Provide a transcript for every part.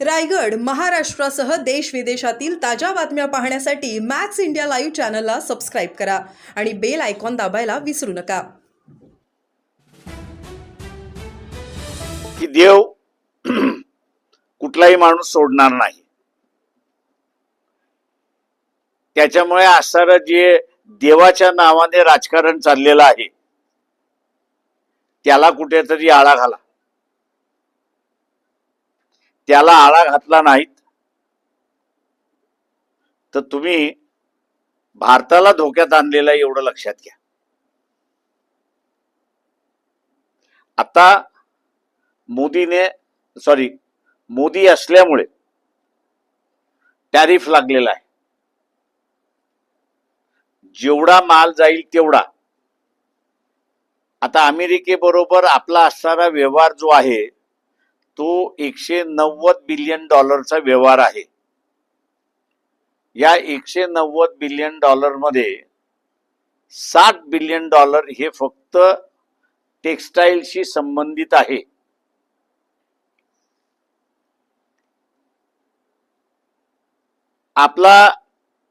रायगड महाराष्ट्रासह देश विदेशातील ताज्या बातम्या पाहण्यासाठी मॅक्स इंडिया लाईव्ह चॅनलला सबस्क्राईब करा आणि बेल आयकॉन दाबायला विसरू नका. की देव कुठलाही माणूस सोडणार नाही. त्याच्यामुळे असणार जे देवाच्या नावाने राजकारण चाललेलं आहे त्याला कुठेतरी आळा घाला. त्याला आळा घातला नाहीत. तर तुम्ही भारताला धोक्यात आणलेलं आहे एवढं लक्षात घ्या. आता मोदीने सॉरी मोदी असल्यामुळे टॅरिफ लागलेला आहे. जेवढा माल जाईल तेवढा. आता अमेरिकेबरोबर आपला असणारा व्यवहार जो आहे तो एकशे नव्वद बिलियन डॉलरचा व्यवहार आहे. या एकशे नव्वद बिलियन डॉलरमध्ये साठ बिलियन डॉलर हे फक्त टेक्स्टाईलशी संबंधित आहे. आपला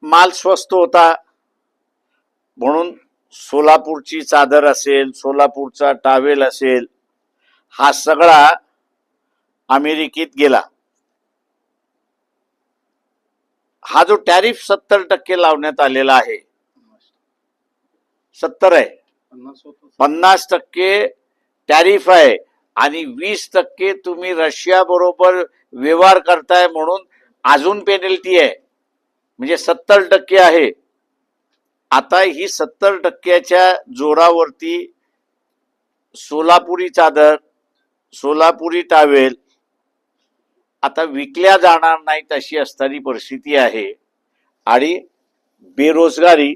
माल स्वस्त होता. म्हणून सोलापूरची चादर असेल सोलापूरचा टावेल असेल हा सगळा अमेरिकेत गेला. हा जो टॅरिफ सत्तर टक्के लावण्यात आलेला आहे सत्तर आहे. पन्नास टक्के टॅरिफ आहे आणि वीस टक्के तुम्ही रशिया बरोबर व्यवहार करताय म्हणून अजून पेनल्टी आहे. म्हणजे सत्तर टक्के आहे. आता ही सत्तर टक्क्याच्या जोरावरती सोलापुरी चादर सोलापुरी टावेल आता विकल्या जाणार नाहीत अशी असणारी परिस्थिती आहे. आणि बेरोजगारी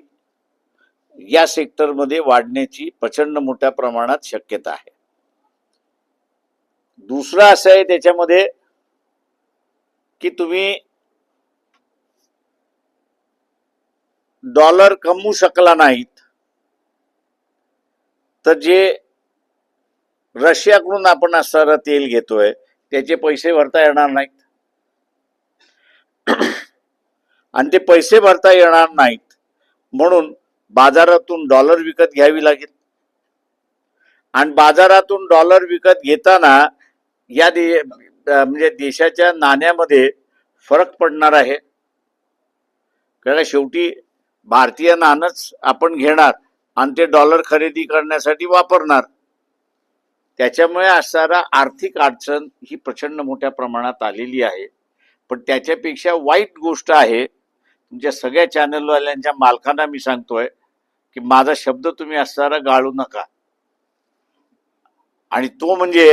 या सेक्टरमध्ये वाढण्याची प्रचंड मोठ्या प्रमाणात शक्यता आहे. दुसरं असं आहे त्याच्यामध्ये की तुम्ही डॉलर कमवू शकला नाहीत तर जे रशियाकडून आपण असणारं तेल घेतोय त्याचे पैसे भरता येणार नाहीत. आणि ते पैसे भरता येणार नाहीत. म्हणून बाजारातून डॉलर विकत घ्यावी लागेल. आणि बाजारातून डॉलर विकत घेताना या दे म्हणजे देशाच्या नाण्यामध्ये फरक पडणार आहे. कारण शेवटी भारतीय नाणंच आपण घेणार आणि ते डॉलर खरेदी करण्यासाठी वापरणार. त्याच्यामुळे असणारा आर्थिक अडचण ही प्रचंड मोठ्या प्रमाणात आलेली आहे. पण त्याच्यापेक्षा वाईट गोष्ट आहे तुमच्या सगळ्या चॅनलवाल्यांच्या मालकांना मी सांगतोय की माझा शब्द तुम्ही असणारा गाळू नका. आणि तो म्हणजे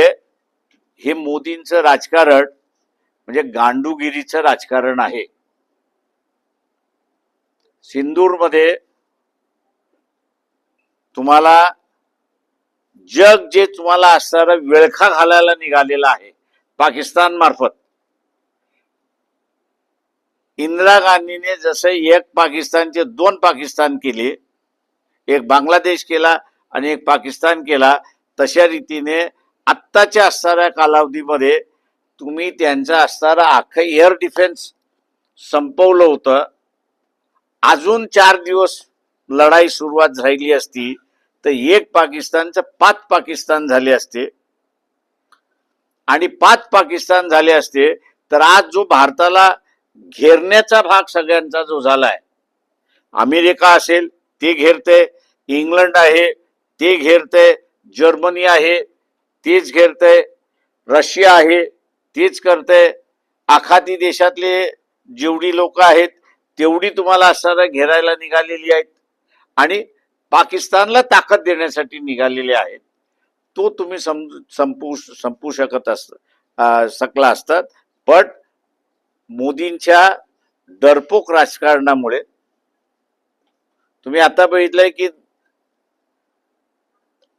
हे मोदींचं राजकारण म्हणजे गांडूगिरीचं राजकारण आहे. सिंदूरमध्ये तुम्हाला जग जे तुम्हाला असणारा विळखा घालायला निघालेला आहे पाकिस्तान मार्फत. इंदिरा गांधीने जसे एक पाकिस्तानचे दोन पाकिस्तान केले एक बांगलादेश केला आणि एक पाकिस्तान केला तशा रीतीने आत्ताच्या असणाऱ्या कालावधीमध्ये तुम्ही त्यांचा असणारा अख्खं एअर डिफेन्स संपवलं होतं. अजून चार दिवस लढाई सुरुवात झाली असती. तर एक पाकिस्तानचं पाच पाकिस्तान झाले असते. आणि पाच पाकिस्तान झाले असते तर आज जो भारताला घेरण्याचा भाग सगळ्यांचा जो झालाय अमेरिका असेल ते घेरते इंग्लंड आहे ते घेरते जर्मनी आहे तेच घेरते रशिया आहे तेच करते आखाती देशातले जेवढी लोक आहेत तेवढी तुम्हाला असणारा घेरायला निघालेली आहेत. आणि पाकिस्तानला ताकद देण्यासाठी निघालेले आहेत. तो तुम्ही सम संपू संपू शकत अस सकला असतात. पण मोदींच्या डरपोक राजकारणामुळे तुम्ही आता बघितलंय की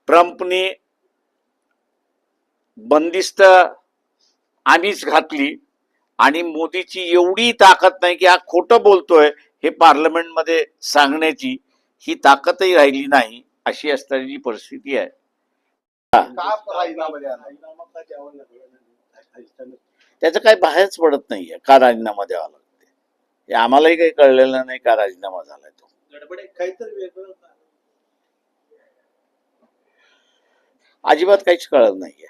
ट्रम्पनी बंदिस्त आम्हीच घातली आणि मोदीची एवढी ताकद नाही की हा खोटं बोलतोय हे पार्लमेंटमध्ये सांगण्याची ही ताकदही राहिली नाही अशी असणारी परिस्थिती आहे? त्याचं काही बाहेरच पडत नाहीये का राजीनामा द्यावा लागते हे आम्हालाही काही कळलेलं नाही का राजीनामा झालाय तो? अजिबात काहीच कळत नाहीये.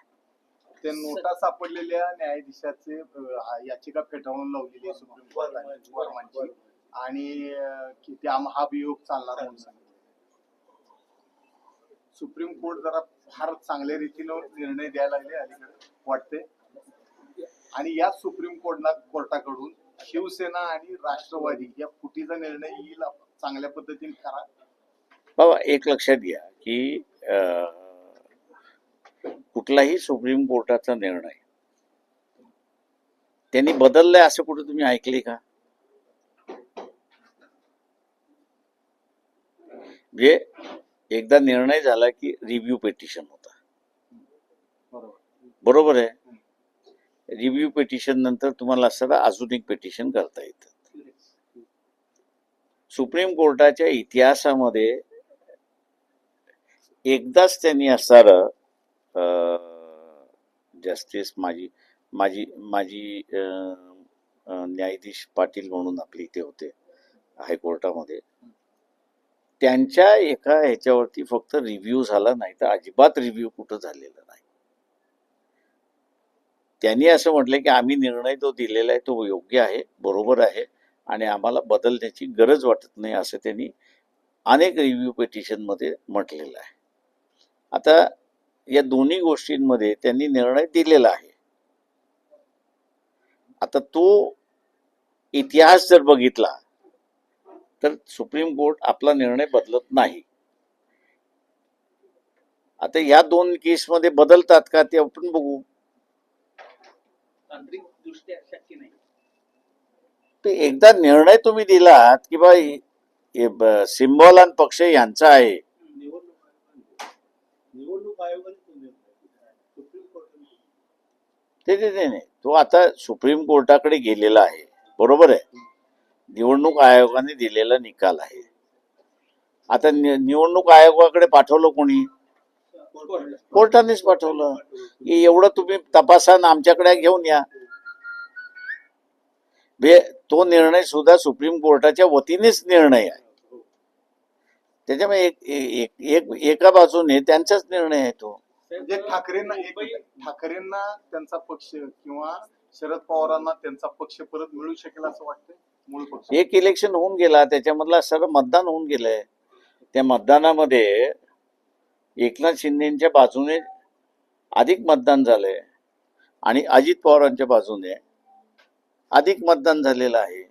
त्या नोटा सापडलेल्या न्यायाधीशाचे याचिका फेटाळून लावलेली आहे सुप्रीम कोर्टाने आणि अं, की त्या हा अभियोग चालणार म्हणून सांगितलं. सुप्रीम कोर्ट जरा फार चांगल्या रीतीनं निर्णय द्यायला लागले अलीकडे वाटते आणि या सुप्रीम कोर्टला कोर्टाकडून शिवसेना आणि राष्ट्रवादी या फुटीचा निर्णय येईल चांगल्या पद्धतीने करा. बाबा एक लक्षात घ्या की अं, कुठलाही सुप्रीम कोर्टाचा निर्णय त्यांनी बदललाय असं कुठं तुम्ही ऐकले का? म्हणजे एकदा निर्णय झाला की रिव्ह्यू पेटिशन होता. बरोबर. आहे? रिव्ह्यू पेटिशन नंतर तुम्हाला असं अजून एक पेटिशन करता येतं. सुप्रीम कोर्टाच्या इतिहासामध्ये एकदाच त्यांनी असणारं जस्टिस माझी माझी माझी न्यायाधीश पाटील म्हणून आपले इथे होते हायकोर्टामध्ये. त्यांच्या एका ह्याच्यावरती फक्त रिव्ह्यू झाला नाही तर अजिबात रिव्ह्यू कुठं झालेला नाही. त्यांनी असं म्हटलं की आम्ही निर्णय तो दिलेला आहे तो योग्य आहे बरोबर आहे आणि आम्हाला बदलण्याची गरज वाटत नाही असं त्यांनी अनेक रिव्ह्यू पिटिशनमध्ये म्हटलेलं आहे. आता या दोन्ही गोष्टींमध्ये त्यांनी निर्णय दिलेला आहे. आता तो इतिहास जर बघितला तर सुप्रीम कोर्ट आपला निर्णय बदलत नाही. आता या दोन केसमध्ये बदलतात का ते आपण बघू. तांत्रिक ते एकदा निर्णय तुम्ही दिलात की बा सिम्बॉल आणि पक्ष यांचा आहे. ते नाही तो आता सुप्रीम कोर्टाकडे गेलेला आहे. बरोबर आहे? निवडणूक आयोगाने दिलेला निकाल आहे. आता निवडणूक आयोगाकडे पाठवलं कोणी? कोर्टानेच पाठवलं. की एवढं तुम्ही तपासान आमच्याकडे घेऊन या. बे तो निर्णय सुद्धा सुप्रीम कोर्टाच्या वतीनेच निर्णय आहे. त्याच्यामुळे एक एक- एक एका बाजूने त्यांचाच निर्णय आहे तो. म्हणजे ठाकरेंना ठाकरेंना त्यांचा पक्ष किंवा शरद पवारांना त्यांचा पक्ष परत मिळू शकेल असं वाटतं एक इलेक्शन होऊन गेला त्याच्यामधला सर्व मतदान होऊन गेलंय. त्या मतदानामध्ये एकनाथ शिंदेच्या बाजूने अधिक मतदान झालंय आणि अजित पवारांच्या बाजूने अधिक मतदान झालेलं आहे.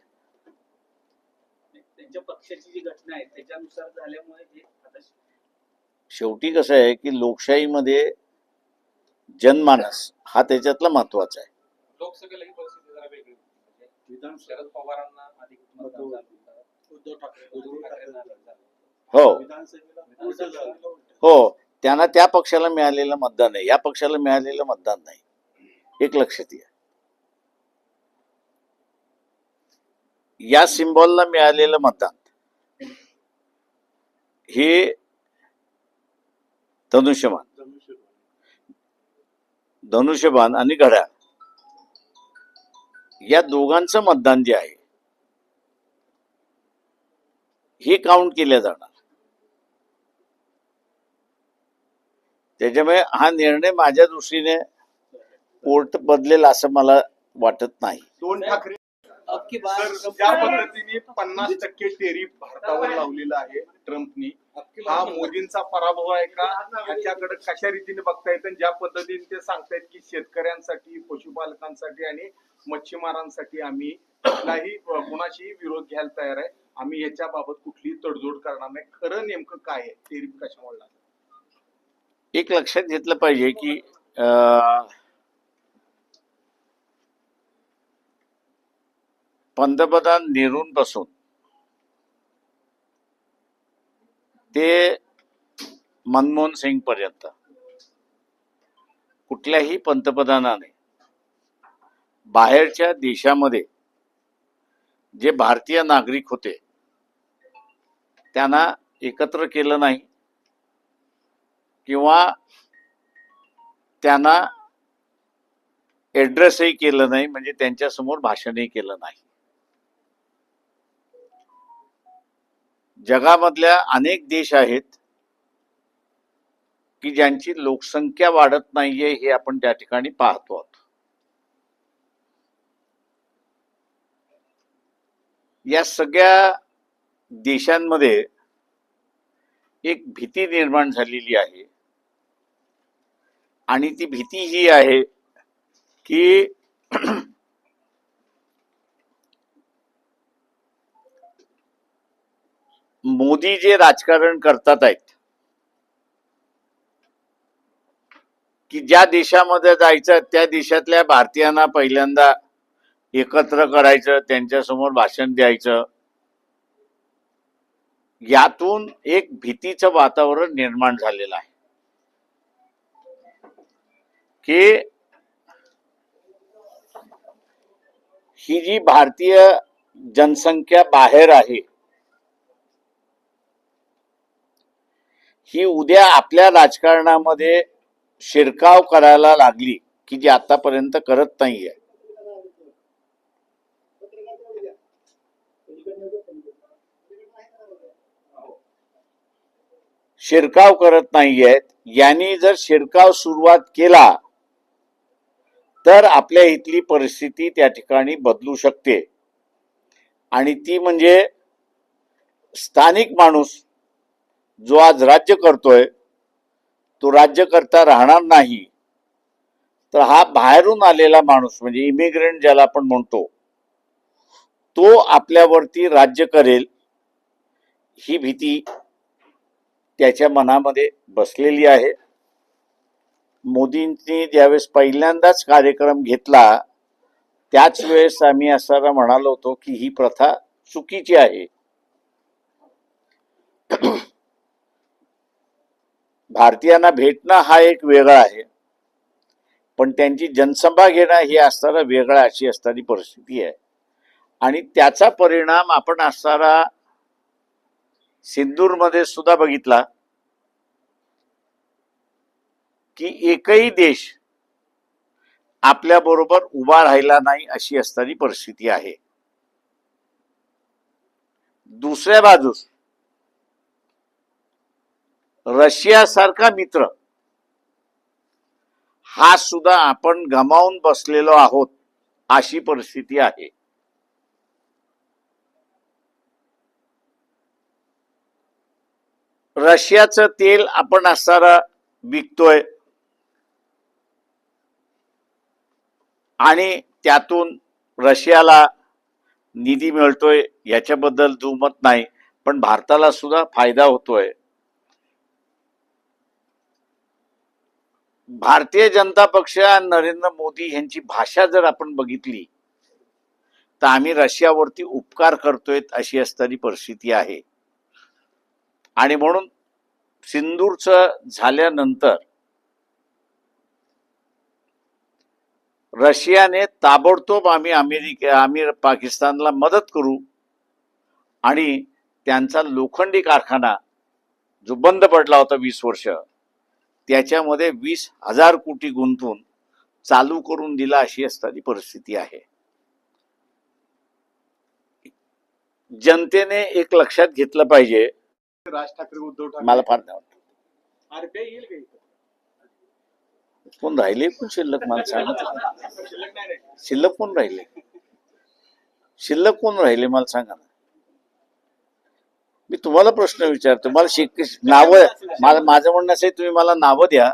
त्यांच्या पक्षाची जी घटना आहे त्याच्यानुसार झाल्यामुळे हे आता शेवटी कसं आहे की लोकशाहीमध्ये जनमानस हा त्याच्यातला महत्त्वाचा आहे. लोकसभेला ही परिस्थिती जरा वेगळी होती. शरद पवारांना अधिक मतदान झालं होतं. उद्धव ठाकरे उद्धव ठाकरेंना अधिक झालं. हो विधानसभेला उलटं झालं. हो त्यांना त्या पक्षाला मिळालेलं मतदान आहे या पक्षाला मिळालेलं मतदान नाही एक लक्षात घ्या या सिम्बॉलला मिळालेलं मतदान हे धनुष्यबाण धनुष्यबाण आणि घड्याळ या दोघांचं मतदान जे आहे हे काउंट केलं जाणार. त्याच्यामुळे हा निर्णय माझ्या दृष्टीने कोर्ट बदलेल असं मला वाटत नाही. दोन ठाकरे ज्या पद्धतीने पन्नास टक्के टेरिफ भारतावर लावलेला आहे ट्रम्पनी हा मोदींचा पराभव आहे का? याच्याकडे कशा रीतीने बघता येतं ज्या पद्धतीने ते सांगतायत की शेतकऱ्यांसाठी पशुपालकांसाठी आणि मच्छीमारांसाठी आम्ही कुठलाही अ, कुणाशीही विरोध घ्यायला तयार आहे आम्ही याच्या बाबत कुठलीही तडजोड करणार नाही खरं नेमकं काय आहे टेरिफ कशामुळे लागलं? एक लक्षात घेतलं पाहिजे की अं, पंतप्रधान बसून ते मनमोहन सिंग पर्यंत कुठल्याही पंतप्रधानाने बाहेरच्या देशामध्ये जे भारतीय नागरिक होते त्यांना एकत्र केलं नाही किंवा त्यांना ॲड्रेसही केलं नाही म्हणजे त्यांच्यासमोर भाषणही केलं नाही. जगामधल्या अनेक देश आहेत की ज्यांची लोकसंख्या वाढत नाहीये हे आपण त्या ठिकाणी पाहतो आहोत. या सगळ्या देशांमध्ये एक भीती निर्माण झालेली आहे. आणि ती भीती ही आहे की मोदी जे राजकारण करतात आहेत की ज्या देशामध्ये जायचं त्या देशातल्या भारतीयांना पहिल्यांदा एकत्र करायचं त्यांच्यासमोर भाषण द्यायचं. यातून एक भीतीचं वातावरण निर्माण झालेलं आहे. की ही जी भारतीय जनसंख्या बाहेर आहे ही उद्या आपल्या राजकारणामध्ये शिरकाव करायला लागली की जी आतापर्यंत करत नाहीये. शिरकाव करत नाहीयेत. यांनी जर शिरकाव सुरुवात केला तर आपल्या इथली परिस्थिती त्या ठिकाणी बदलू शकते. आणि ती म्हणजे स्थानिक माणूस जो आज राज्य करतोय तो राज्य करता राहणार नाही. तर हा बाहेरून आलेला माणूस म्हणजे इमिग्रंट ज्याला आपण म्हणतो तो आपल्यावरती राज्य करेल ही भीती त्याच्या मनामध्ये बसलेली आहे. मोदींनी ज्यावेळेस पहिल्यांदाच कार्यक्रम घेतला त्याच वेळेस आम्ही असताना म्हणालो होतो की ही प्रथा चुकीची आहे. भारतीयांना भेटणं हा एक वेगळा आहे. पण त्यांची जनसभा घेणं ही असताना वेगळा अशी असणारी परिस्थिती आहे. आणि त्याचा परिणाम आपण असणारा सिंदूरमध्ये सुद्धा बघितला की एकही देश आपल्या बरोबर उभा राहिला नाही अशी असणारी परिस्थिती आहे. दुसऱ्या बाजूस रशियासारखा मित्र हा सुद्धा आपण गमावून बसलेलो आहोत अशी परिस्थिती आहे. रशियाचं तेल आपण असणारा विकतोय. आणि त्यातून रशियाला निधी मिळतोय याच्याबद्दल दुमत नाही पण भारताला सुद्धा फायदा होतोय. भारतीय जनता पक्ष नरेंद्र मोदी यांची भाषा जर आपण बघितली तर आम्ही रशियावरती उपकार करतोय अशी असणारी परिस्थिती आहे. आणि म्हणून सिंदूरचं झाल्यानंतर रशियाने ताबडतोब आम्ही अमेरिके आम्ही पाकिस्तानला मदत करू आणि त्यांचा लोखंडी कारखाना जो बंद पडला होता वीस वर्ष त्याच्यामध्ये वीस हजार कोटी गुंतवून चालू करून दिला अशी असणारी परिस्थिती आहे. जनतेने एक लक्षात घेतलं पाहिजे राज ठाकरे उद्धव ठाकरे. मला फार नाही वाटत. येईल का इथं? कोण राहिले? पण शिल्लक मला सांगा शिल्लक नाही रे. शिल्लक कोण राहिले? शिल्लक कोण राहिले? मला सांगा ना. मी तुम्हाला प्रश्न विचारतो. मला शिक नावं मला माझं म्हणणं असं आहे, तुम्ही मला नावं द्या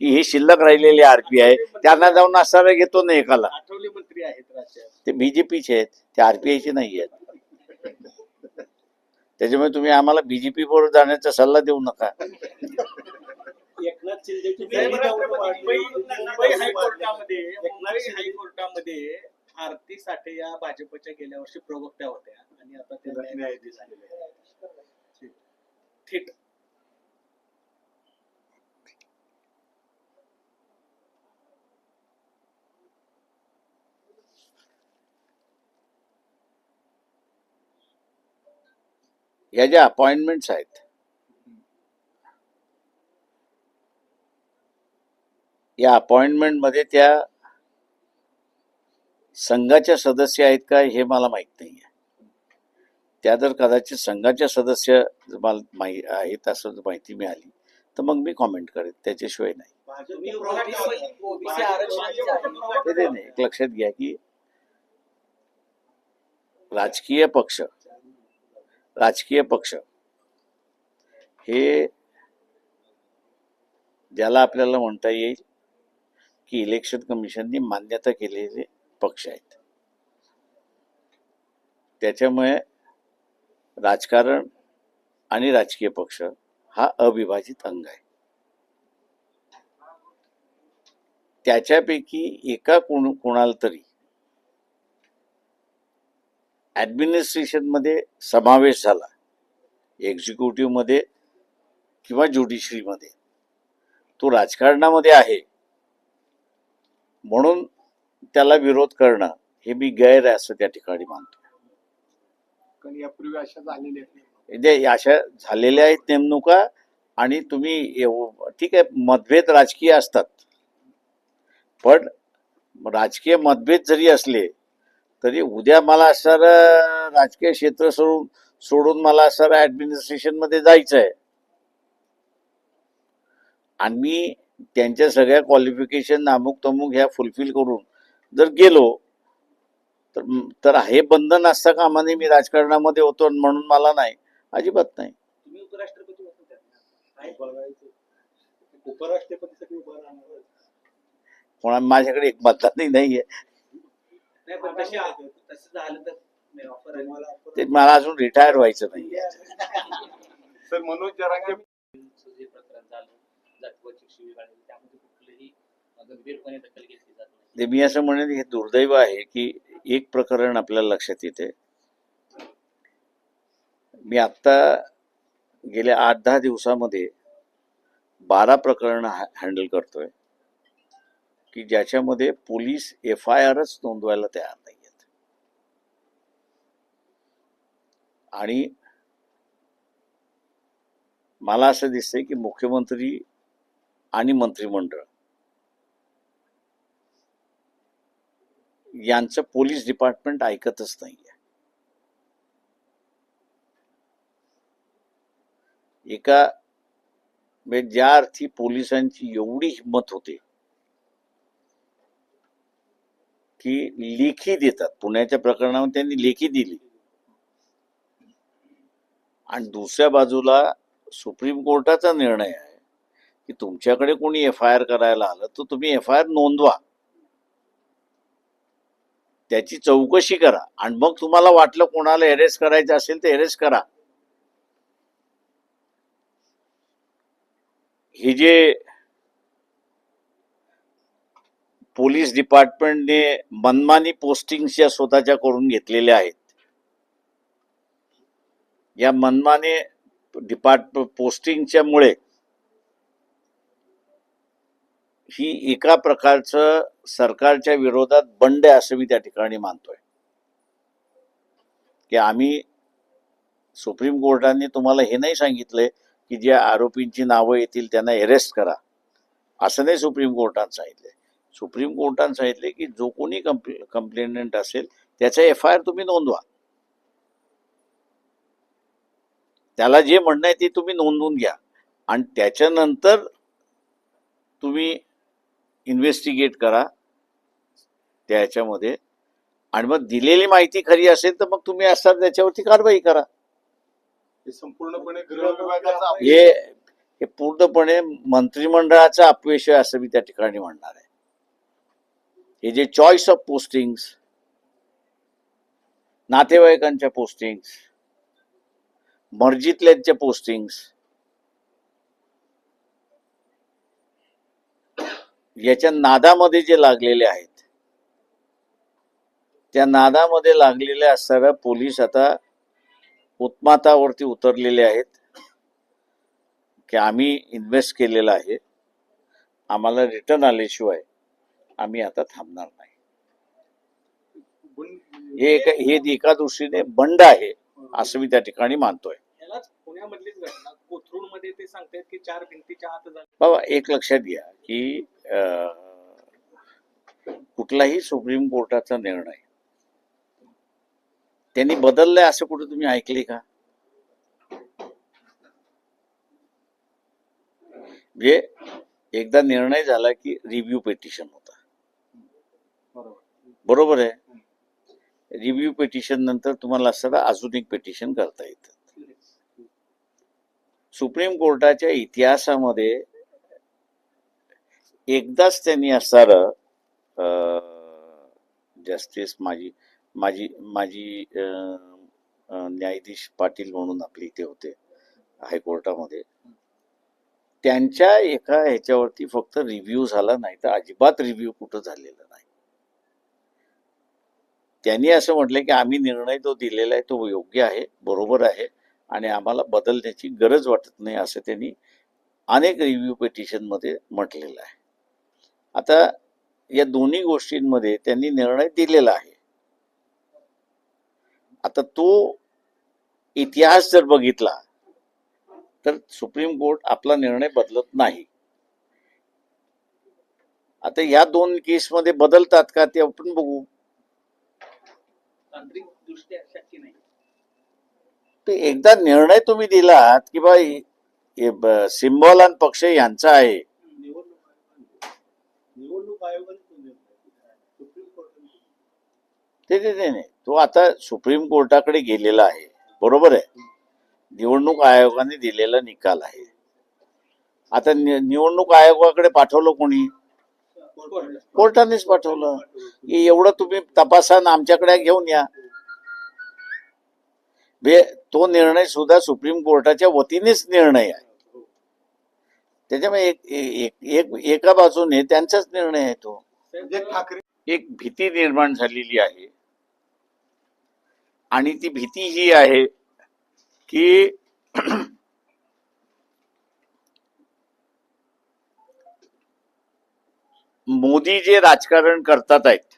की हे शिल्लक राहिलेले आरपीआय त्यांना जाऊन असणारा घेतो ना एकाला. आठवले मंत्री आहेत राज्यात. ते बीजेपीचे आहेत. ते आरपीआयचे नाही आहेत. त्याच्यामुळे तुम्ही आम्हाला बीजेपी बरोबर जाण्याचा सल्ला देऊ नका एकनाथ मुंबई हायकोर्टामध्ये मुंबई हायकोर्टामध्ये आरती साठे या भाजपच्या गेल्या वर्षी प्रवक्त्या होत्या आणि आता त्या न्यायाधीश झालेल्या आहेत. थेट ह्या ज्या अपॉइंटमेंट्स आहेत या अपॉइंटमेंटमध्ये त्या संघाच्या सदस्य आहेत का हे मला माहीत नाही आहे त्या जर कदाचित संघाच्या सदस्य जर मला माही आहेत असं जर माहिती मिळाली तर मग मी कॉमेंट करेन त्याच्याशिवाय नाही. एक लक्षात घ्या की राजकीय पक्ष राजकीय पक्ष. हे ज्याला आपल्याला म्हणता येईल की इलेक्शन कमिशननी मान्यता केलेले पक्ष आहेत. त्याच्यामुळे राजकारण आणि राजकीय पक्ष हा अविभाजित अंग आहे. त्याच्यापैकी एका कोण कोणाला तरी ऍडमिनिस्ट्रेशनमध्ये समावेश झाला. एक्झिक्युटिव्हमध्ये किंवा ज्युडिशरी मध्ये. तो राजकारणामध्ये आहे. म्हणून त्याला विरोध करणं हे मी गैर आहे असं त्या ठिकाणी मानतो. कारण यापूर्वी अशा झालेल्या आहेत म्हणजे अशा झालेल्या आहेत नेमणुका आणि तुम्ही ठीक आहे मतभेद राजकीय असतात. पण राजकीय मतभेद जरी असले तरी उद्या मला असणारं राजकीय क्षेत्र सोडून सोडून मला असणारं ऍडमिनिस्ट्रेशनमध्ये जायचं आहे आणि मी त्यांच्या सगळ्या क्वालिफिकेशन अमुक तमुक ह्या फुलफिल करून जर गेलो तर तर हे बंधन असता कामा नये मी राजकारणामध्ये होतो म्हणून मला नाही अजिबात नाही. उपराष्ट्रपती माझ्याकडे एक मतदानही नाहीये. नाही पण तशी तसं झालं तर नाही, offer आली. तुम्हाला ते मला अजून रिटायर व्हायचं नाही. सर मनोज जरांगे जे प्रकरण झालं जातीवाची शिवीगाळ त्यामध्ये कुठलीही गंभीरपणे दखल घेतली जात नाही. ते मी असं म्हणेन हे दुर्दैव आहे की एक प्रकरण आपल्याला लक्षात येते. मी आत्ता गेल्या आठ दहा दिवसामध्ये बारा प्रकरण हँडल करतोय. की ज्याच्यामध्ये पोलीस एफ आय आरच नोंदवायला तयार नाही आहेत आणि मला असं दिसतंय की मुख्यमंत्री आणि मंत्रिमंडळ यांचं पोलीस डिपार्टमेंट ऐकतच नाहीये. एका म्हणजे ज्या अर्थी पोलिसांची एवढी हिंमत होते की लेखी देतात. पुण्याच्या प्रकरणामध्ये त्यांनी लेखी दिली. आणि दुसऱ्या बाजूला सुप्रीम कोर्टाचा निर्णय आहे की तुमच्याकडे कोणी एफ आय आर करायला आलं तर तुम्ही एफ आय आर नोंदवा. त्याची चौकशी करा. आणि मग तुम्हाला वाटलं कोणाला अरेस्ट करायचं असेल तर अरेस्ट करा. हे जे पोलीस डिपार्टमेंटने मनमानी पोस्टिंगच्या स्वतःच्या करून घेतलेल्या आहेत. या मनमानी डिपार्ट पोस्टिंगच्या मुळे ही एका प्रकारचं सरकारच्या विरोधात बंड आहे असं मी त्या ठिकाणी मानतोय. की आम्ही सुप्रीम कोर्टाने तुम्हाला हे नाही सांगितलंय की ज्या आरोपींची नावं येतील त्यांना अरेस्ट करा. असं नाही सुप्रीम कोर्टाने सांगितलंय. सुप्रीम कोर्टाने सांगितले की जो कोणी कंप्ले कंप्लेनंट असेल त्याचा एफ आय आर तुम्ही नोंदवा. त्याला जे म्हणणं आहे ते तुम्ही नोंदवून घ्या. आणि त्याच्यानंतर तुम्ही इन्व्हेस्टिगेट करा त्याच्यामध्ये. आणि मग दिलेली माहिती खरी असेल तर मग तुम्ही असणार त्याच्यावरती कारवाई करा. हे संपूर्णपणे हे हे पूर्णपणे मंत्रिमंडळाचा अपयश आहे असं मी त्या ठिकाणी म्हणणार आहे. हे जे चॉईस ऑफ पोस्टिंग्स नातेवाईकांच्या पोस्टिंग्स मर्जीतल्यांच्या पोस्टिंग्स याच्या नादामध्ये जे लागलेले आहेत त्या नादामध्ये लागलेले असणाऱ्या पोलीस आता उत्मातावरती उतरलेले आहेत की आम्ही इन्व्हेस्ट केलेलं आहे आम्हाला रिटर्न आल्याशिवाय आम्ही आता थांबणार नाही. हे एका हे एका दृष्टीने बंड आहे असं मी त्या ठिकाणी मानतोय. यालाच पुण्यामधलीच घटना कोथरूडमध्ये ते सांगतायत की चार भिंतीच्या आत झाली. बाबा एक लक्षात घ्या की कुठलाही सुप्रीम कोर्टाचा निर्णय त्यांनी बदललाय असं कुठे तुम्ही ऐकले का? म्हणजे एकदा निर्णय झाला की रिव्ह्यू पेटिशन होता. बरोबर आहे. रिव्ह्यू पेटिशन नंतर तुम्हाला असताना अजून एक पेटिशन करता येतं. सुप्रीम कोर्टाच्या इतिहासामध्ये एकदाच त्यांनी असणारं जस्टिस माझी माझी माझी न्यायाधीश पाटील म्हणून आपले इथे होते हायकोर्टामध्ये. त्यांच्या एका ह्याच्यावरती फक्त रिव्ह्यू झाला नाही तर अजिबात रिव्ह्यू कुठं झालेला त्यांनी असं म्हटलं की आम्ही निर्णय जो दिलेला आहे तो योग्य आहे बरोबर आहे आणि आम्हाला बदलण्याची गरज वाटत नाही असं त्यांनी अनेक रिव्ह्यू पिटिशनमध्ये म्हटलेलं आहे. आता या दोन्ही गोष्टींमध्ये त्यांनी निर्णय दिलेला आहे. आता तो इतिहास जर बघितला तर सुप्रीम कोर्ट आपला निर्णय बदलत नाही. आता या दोन केसमध्ये बदलतात का ते आपण बघू. तांत्रिक दृष्ट्या शक्य नाही. ते एकदा निर्णय तुम्ही दिलात की बा सिम्बॉल आणि पक्ष यांचा आहे. निवडणूक आयोगाने तो नाही. तो आता सुप्रीम कोर्टाकडे गेलेला आहे. बरोबर आहे? निवडणूक आयोगाने दिलेला निकाल आहे. आता निवडणूक आयोगाकडे पाठवलं कोणी? कोर्टानेच पाठवलं. की एवढं तुम्ही तपासा आमच्याकडे घेऊन या. बे तो निर्णय सुद्धा सुप्रीम कोर्टाच्या वतीनेच निर्णय आहे. त्याच्यामुळे एक एक एक एका बाजूने त्यांचाच निर्णय आहे तो. एक भीती निर्माण झालेली आहे. आणि ती भीती ही आहे की मोदी जे राजकारण करतात आहेत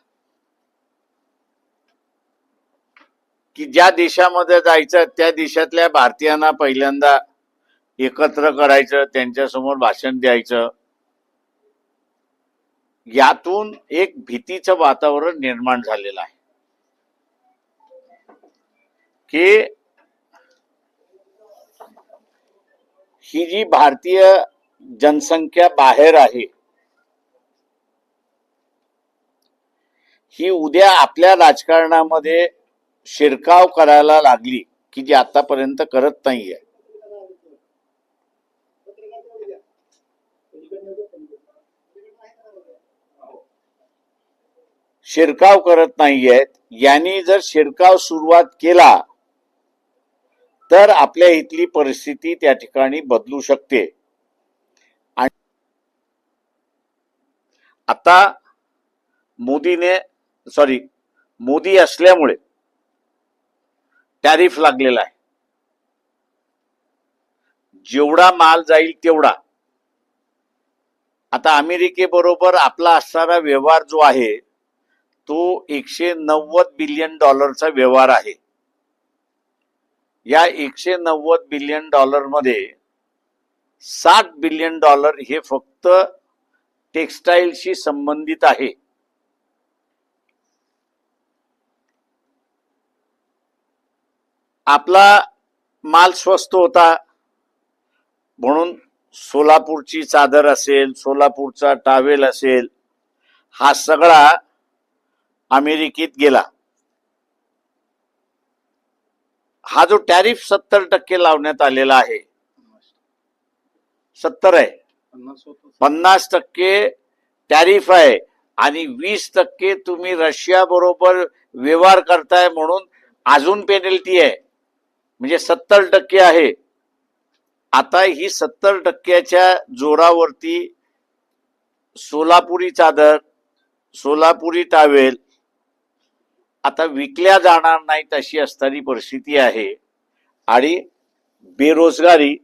की ज्या देशामध्ये जायचं त्या देशातल्या भारतीयांना पहिल्यांदा एकत्र करायचं त्यांच्यासमोर भाषण द्यायचं यातून एक भीतीचं वातावरण निर्माण झालेलं आहे. की ही जी भारतीय जनसंख्या बाहेर आहे ही उद्या आपल्या राजकारणामध्ये शिरकाव करायला लागली की जी आतापर्यंत करत नाहीये. शिरकाव करत नाहीयेत यांनी जर शिरकाव सुरुवात केला तर आपल्या इथली परिस्थिती त्या ठिकाणी बदलू शकते. आणि आता मोदीने सॉरी मोदी असल्यामुळे टॅरिफ लागलेला आहे. जेवढा माल जाईल तेवढा. आता अमेरिकेबरोबर आपला असणारा व्यवहार जो आहे तो एकशे नव्वद बिलियन डॉलरचा व्यवहार आहे. या एकशे नव्वद बिलियन डॉलरमध्ये साठ बिलियन डॉलर हे फक्त टेक्सटाईलशी संबंधित आहे. आपला माल स्वस्त होता. म्हणून सोलापूरची चादर असेल सोलापूरचा टावेल असेल हा सगळा अमेरिकेत गेला. हा जो टॅरिफ सत्तर टक्के लावण्यात आलेला आहे. सत्तर आहे. पन्नास टक्के टॅरिफ आहे. आणि वीस टक्के तुम्ही रशिया बरोबर व्यवहार करताय म्हणून अजून पेनल्टी आहे. म्हणजे सत्तर टक्के आहे. आता ही सत्तर टक्क्याच्या जोरावरती सोलापुरी चादर सोलापुरी टावेल आता विकल्या जाणार नाहीत अशी असणारी परिस्थिती आहे. आणि बेरोजगारी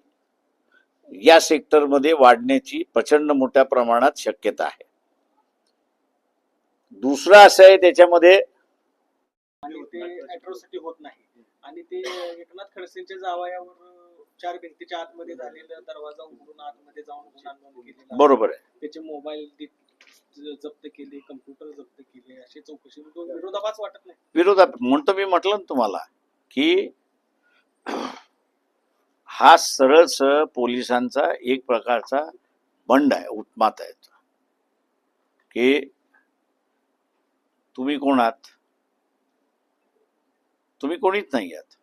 या सेक्टरमध्ये वाढण्याची प्रचंड मोठ्या प्रमाणात शक्यता आहे. दुसरं असं आहे त्याच्यामध्ये होत नाही. आणि ते एकनाथ खडसेंच्या जावयावर चार भिंतीच्या आतमध्ये झालेला दरवाजा उघडून आतमध्ये जाऊन केलेला. बरोबर आहे. त्याचे मोबाईल जप्त केले कम्प्युटर जप्त केले अशी चौकशी. विरोधाभास वाटत नाही. विरोधात म्हणतो मी म्हटलं ना तुम्हाला की हा सरळ सरळ पोलिसांचा एक प्रकारचा बंड आहे उत्मात आहे. की तुम्ही कोण आहात? तुम्ही कोणीच नाही आहात.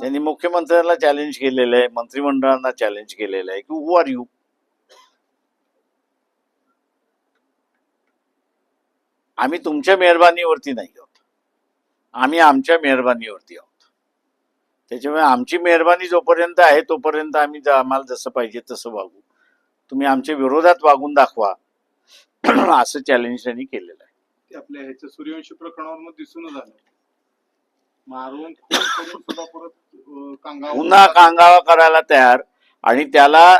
त्यांनी मुख्यमंत्र्यांना चॅलेंज केलेलं आहे मंत्रिमंडळांना चॅलेंज केलेलं आहे की हु आर यू आम्ही तुमच्या मेहरबानीवरती नाही आहोत. आम्ही आमच्या मेहरबानीवरती आहोत. त्याच्यामुळे आमची मेहरबानी जोपर्यंत आहे तोपर्यंत आम्ही आम्हाला जसं पाहिजे तसं वागू. तुम्ही आमच्या विरोधात वागून दाखवा. असं चॅलेंज त्यांनी केलेलं आहे. ते आपल्या ह्याच्या सूर्यवंशी प्रकरणावर मग दिसून झालं मारून खून करून सुद्धा परत अं, कांगावा पुन्हा कांगावा करायला तयार आणि त्याला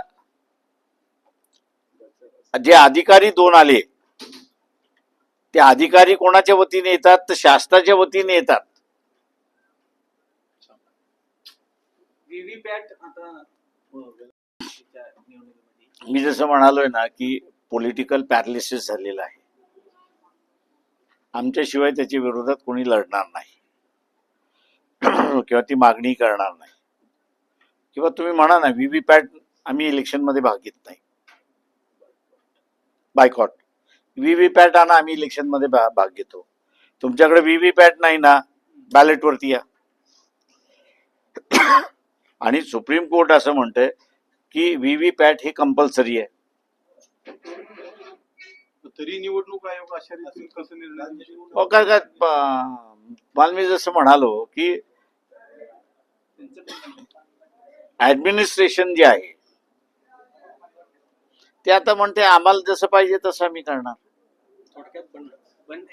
जे अधिकारी दोन आले ते अधिकारी कोणाच्या वतीने येतात? तर शासनाच्या वतीने येतात. मी जसं म्हणालोय ना की पॉलिटिकल पॅरालिसिस झालेलं आहे. आमच्याशिवाय त्याच्या विरोधात कोणी लढणार नाही. किंवा ती मागणी करणार नाही. किंवा तुम्ही म्हणा ना व्हीव्हीपॅट आम्ही इलेक्शनमध्ये भाग घेत नाही. बायकॉट. व्हीव्हीपॅट आणा आम्ही इलेक्शनमध्ये भाग घेतो. तुमच्याकडे व्हीव्हीपॅट नाही ना बॅलेटवरती या. आणि सुप्रीम कोर्ट असं म्हणतंय की व्हीव्हीपॅट हे कंपल्सरी आहे. तरी निवडणूक आयोग अशा कसं निर्णय काय काय मला मी जसं म्हणालो की ऍडमिनिस्ट्रेशन जे आहे ते आता म्हणते आम्हाला जसं पाहिजे तसं आम्ही करणार.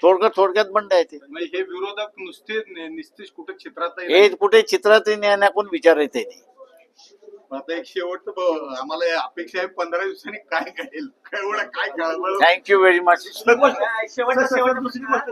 थोडक्यात थोडक्यात बंड आहे ते. म्हणजे हे विरोधक नुसते कुठे चित्रात हे कुठे चित्रात येण्या कोण विचारायचं नाही आता एक शेवटचं ब- आम्हाला अपेक्षा आहे पंधरा दिवसांनी काय घडेल एवढं काय थँक्यू व्हेरी मच शेवट शेवट दुसरी गोष्ट